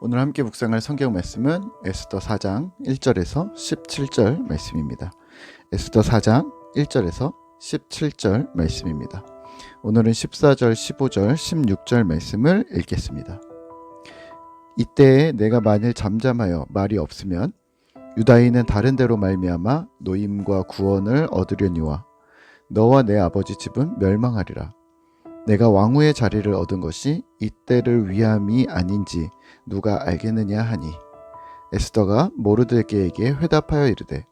오늘 함께 묵상할 성경 말씀은 에스더 4장 1절에서 17절 말씀입니다. 에스더 4장 1절에서 17절 말씀입니다. 오늘은 14절, 15절, 16절 말씀을 읽겠습니다. 이때에 내가 만일 잠잠하여 말이 없으면 유다인은 다른 데로 말미암아 노임과 구원을 얻으려니와 너와 내 아버지 집은 멸망하리라. 내가 왕후의 자리를 얻은 것이 이때를 위함이 아닌지 누가 알겠느냐 하니. 에스더가 모르드게에게 회답하여 이르되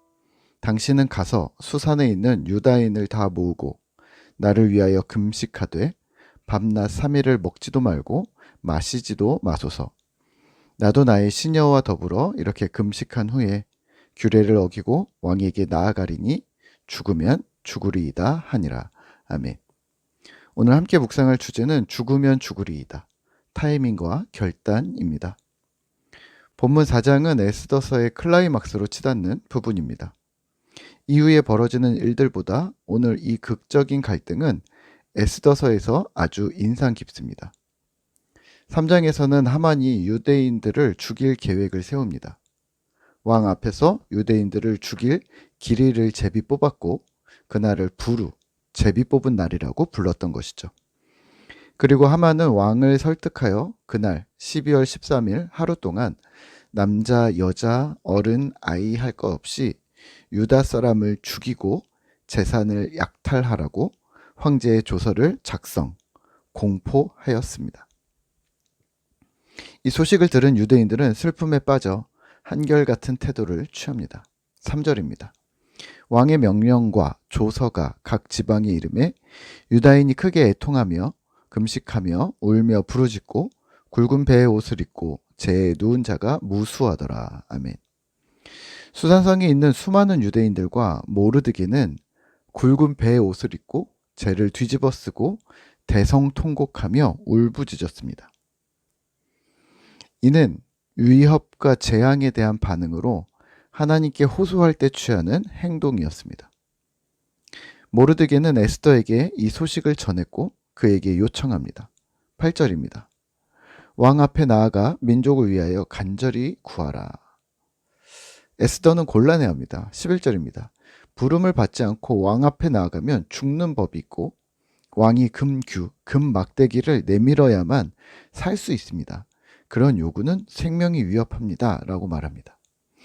당신은 가서 수산에 있는 유다인을 다 모으고 나를 위하여 금식하되 밤낮 3일을 먹지도 말고 마시지도 마소서. 나도 나의 시녀와 더불어 이렇게 금식한 후에 규례를 어기고 왕에게 나아가리니 죽으면 죽으리이다 하니라. 아멘 오늘 함께 묵상할 주제는 죽으면 죽으리이다. 타이밍과 결단입니다. 본문 4장은 에스더서의 클라이막스로 치닫는 부분입니다. 이후에 벌어지는 일들보다 오늘 이 극적인 갈등은 에스더서에서 아주 인상 깊습니다. 3장에서는 하만이 유대인들을 죽일 계획을 세웁니다. 왕 앞에서 유대인들을 죽일 길이를 제비 뽑았고 그날을 부루, 제비 뽑은 날이라고 불렀던 것이죠. 그리고 하만은 왕을 설득하여 그날 12월 13일 하루 동안 남자, 여자, 어른, 아이 할 것 없이 유다 사람을 죽이고 재산을 약탈하라고 황제의 조서를 작성, 공포하였습니다. 이 소식을 들은 유대인들은 슬픔에 빠져 한결같은 태도를 취합니다. 3절입니다. 왕의 명령과 조서가 각 지방의 이름에 유다인이 크게 애통하며 금식하며 울며 부르짖고 굵은 배의 옷을 입고 재에 누운 자가 무수하더라. 아멘. 수산성에 있는 수많은 유대인들과 모르드게는 굵은 배의 옷을 입고 재를 뒤집어 쓰고 대성통곡하며 울부짖었습니다. 이는 위협과 재앙에 대한 반응으로 하나님께 호소할 때 취하는 행동이었습니다. 모르드게는 에스더에게 이 소식을 전했고 그에게 요청합니다. 8절입니다. 왕 앞에 나아가 민족을 위하여 간절히 구하라. 에스더는 곤란해합니다. 11절입니다. 부름을 받지 않고 왕 앞에 나아가면 죽는 법이 있고 왕이 금규, 금막대기를 내밀어야만 살 수 있습니다. 그런 요구는 생명이 위협합니다. 라고 말합니다.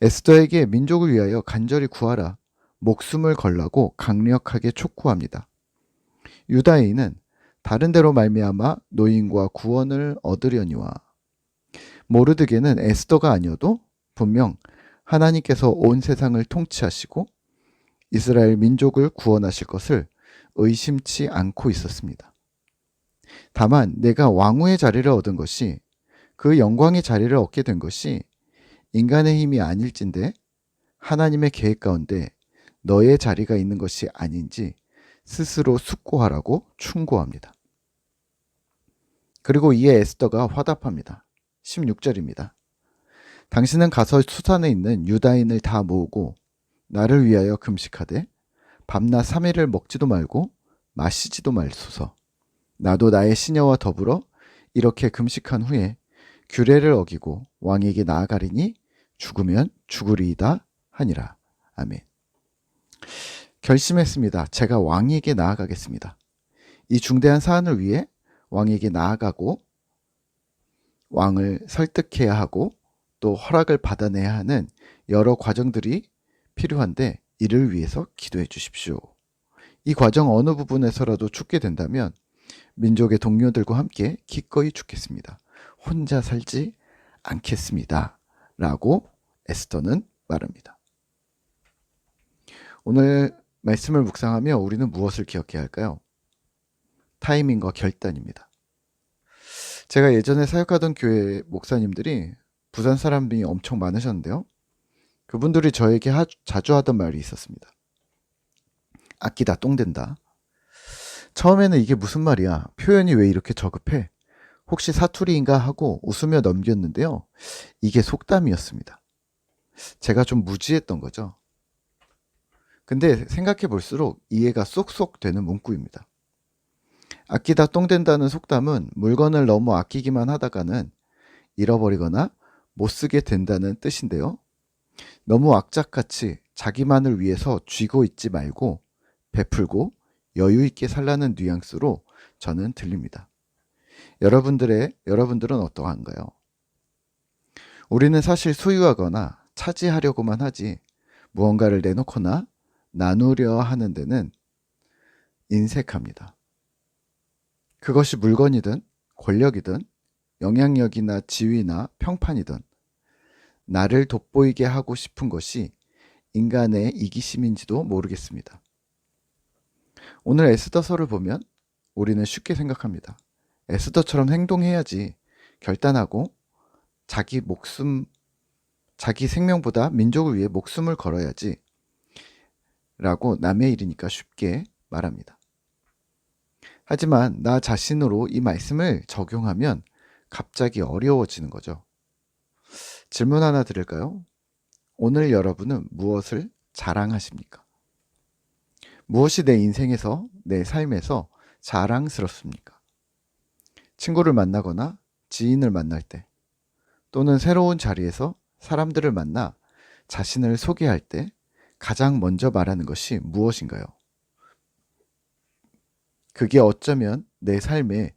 에스더에게 민족을 위하여 간절히 구하라. 목숨을 걸라고 강력하게 촉구합니다. 유다인은 다른 데로 말미암아 노인과 구원을 얻으려니와 모르드게는 에스더가 아니어도 분명 하나님께서 온 세상을 통치하시고 이스라엘 민족을 구원하실 것을 의심치 않고 있었습니다. 다만 내가 왕후의 자리를 얻은 것이 그 영광의 자리를 얻게 된 것이 인간의 힘이 아닐진데 하나님의 계획 가운데 너의 자리가 있는 것이 아닌지 스스로 숙고하라고 충고합니다. 그리고 이에 에스더가 화답합니다. 16절입니다. 당신은 가서 수산에 있는 유다인을 다 모으고 나를 위하여 금식하되 밤낮 3일을 먹지도 말고 마시지도 말소서. 나도 나의 시녀와 더불어 이렇게 금식한 후에 규례를 어기고 왕에게 나아가리니 죽으면 죽으리이다 하니라. 아멘. 결심했습니다. 제가 왕에게 나아가겠습니다. 이 중대한 사안을 위해 왕에게 나아가고 왕을 설득해야 하고 또 허락을 받아내야 하는 여러 과정들이 필요한데 이를 위해서 기도해 주십시오. 이 과정 어느 부분에서라도 죽게 된다면 민족의 동료들과 함께 기꺼이 죽겠습니다. 혼자 살지 않겠습니다. 라고 에스더는 말합니다. 오늘 말씀을 묵상하며 우리는 무엇을 기억해야 할까요? 타이밍과 결단입니다. 제가 예전에 사역하던 교회 목사님들이 부산 사람들이 엄청 많으셨는데요. 그분들이 저에게 하- 자주 하던 말이 있었습니다. 아끼다 똥된다. 처음에는 이게 무슨 말이야? 표현이 왜 이렇게 저급해? 혹시 사투리인가 하고 웃으며 넘겼는데요. 이게 속담이었습니다. 제가 좀 무지했던 거죠. 근데 생각해 볼수록 이해가 쏙쏙 되는 문구입니다. 아끼다 똥된다는 속담은 물건을 너무 아끼기만 하다가는 잃어버리거나 못 쓰게 된다는 뜻인데요. 너무 악착같이 자기만을 위해서 쥐고 있지 말고 베풀고 여유 있게 살라는 뉘앙스로 저는 들립니다. 여러분들의 여러분들은 어떠한가요? 우리는 사실 소유하거나 차지하려고만 하지 무언가를 내놓거나 나누려 하는 데는 인색합니다. 그것이 물건이든 권력이든 영향력이나 지위나 평판이든 나를 돋보이게 하고 싶은 것이 인간의 이기심인지도 모르겠습니다. 오늘 에스더서를 보면 우리는 쉽게 생각합니다. 에스더처럼 행동해야지 결단하고 자기 목숨, 자기 생명보다 민족을 위해 목숨을 걸어야지 라고 남의 일이니까 쉽게 말합니다. 하지만 나 자신으로 이 말씀을 적용하면 갑자기 어려워지는 거죠. 질문 하나 드릴까요? 오늘 여러분은 무엇을 자랑하십니까? 무엇이 내 인생에서, 내 삶에서 자랑스럽습니까? 친구를 만나거나 지인을 만날 때, 또는 새로운 자리에서 사람들을 만나 자신을 소개할 때 가장 먼저 말하는 것이 무엇인가요? 그게 어쩌면 내 삶의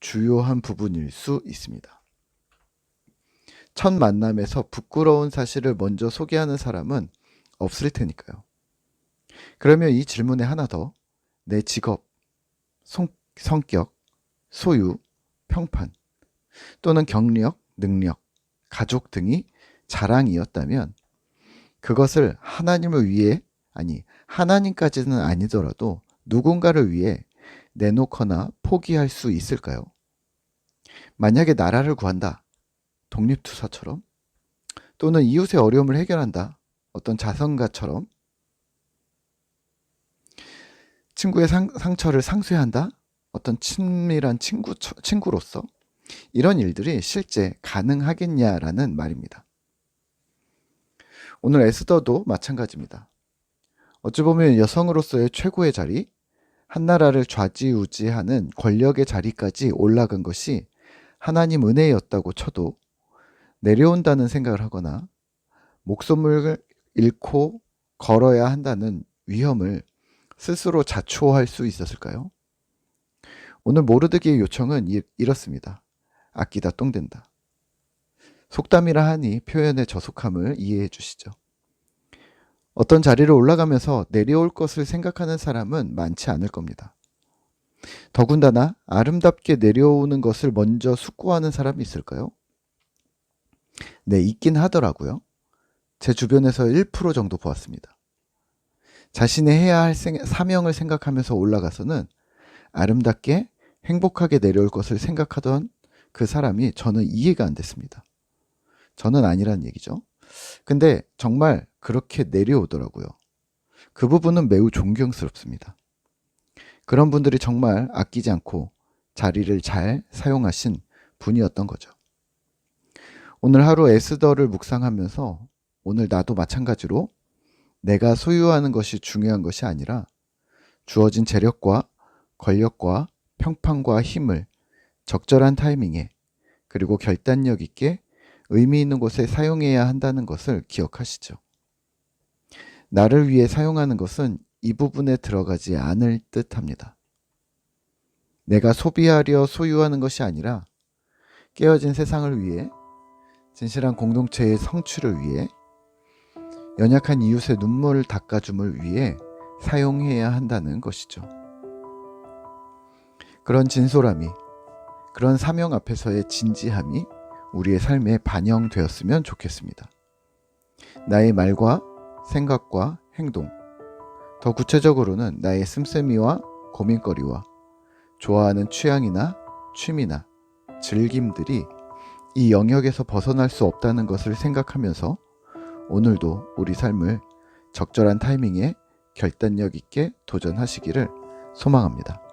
주요한 부분일 수 있습니다. 첫 만남에서 부끄러운 사실을 먼저 소개하는 사람은 없을 테니까요. 그러면 이 질문에 하나 더. 내 직업, 성, 성격, 소유, 평판, 또는 경력, 능력, 가족 등이 자랑이었다면 그것을 하나님을 위해, 아니, 하나님까지는 아니더라도 누군가를 위해 내놓거나 포기할 수 있을까요? 만약에 나라를 구한다. 독립투사처럼 또는 이웃의 어려움을 해결한다. 어떤 자선가처럼 친구의 상, 상처를 상쇄한다. 어떤 친밀한 친구, 친구로서 이런 일들이 실제 가능하겠냐라는 말입니다. 오늘 에스더도 마찬가지입니다. 어찌 보면 여성으로서의 최고의 자리, 한 나라를 좌지우지하는 권력의 자리까지 올라간 것이 하나님 은혜였다고 쳐도 내려온다는 생각을 하거나 목숨을 잃고 걸어야 한다는 위험을 스스로 자초할 수 있었을까요? 오늘 모르드기의 요청은 이, 이렇습니다. 아끼다 똥된다. 속담이라 하니 표현의 저속함을 이해해 주시죠. 어떤 자리를 올라가면서 내려올 것을 생각하는 사람은 많지 않을 겁니다. 더군다나 아름답게 내려오는 것을 먼저 숙고하는 사람이 있을까요? 네, 있긴 하더라고요. 제 주변에서 1% 정도 보았습니다. 자신이 해야 할 생, 사명을 생각하면서 올라가서는 아름답게 행복하게 내려올 것을 생각하던 그 사람이 저는 이해가 안 됐습니다. 저는 아니란 얘기죠. 근데 정말 그렇게 내려오더라고요. 그 부분은 매우 존경스럽습니다. 그런 분들이 정말 아끼지 않고 자리를 잘 사용하신 분이었던 거죠. 오늘 하루 에스더를 묵상하면서 오늘 나도 마찬가지로 내가 소유하는 것이 중요한 것이 아니라 주어진 재력과 권력과 평판과 힘을 적절한 타이밍에 그리고 결단력 있게 의미 있는 곳에 사용해야 한다는 것을 기억하시죠. 나를 위해 사용하는 것은 이 부분에 들어가지 않을 듯 합니다. 내가 소비하려 소유하는 것이 아니라 깨어진 세상을 위해 진실한 공동체의 성취를 위해 연약한 이웃의 눈물을 닦아줌을 위해 사용해야 한다는 것이죠. 그런 진솔함이, 그런 사명 앞에서의 진지함이 우리의 삶에 반영되었으면 좋겠습니다. 나의 말과 생각과 행동, 더 구체적으로는 나의 씀씀이와 고민거리와 좋아하는 취향이나 취미나 즐김들이 이 영역에서 벗어날 수 없다는 것을 생각하면서 오늘도 우리 삶을 적절한 타이밍에 결단력 있게 도전하시기를 소망합니다.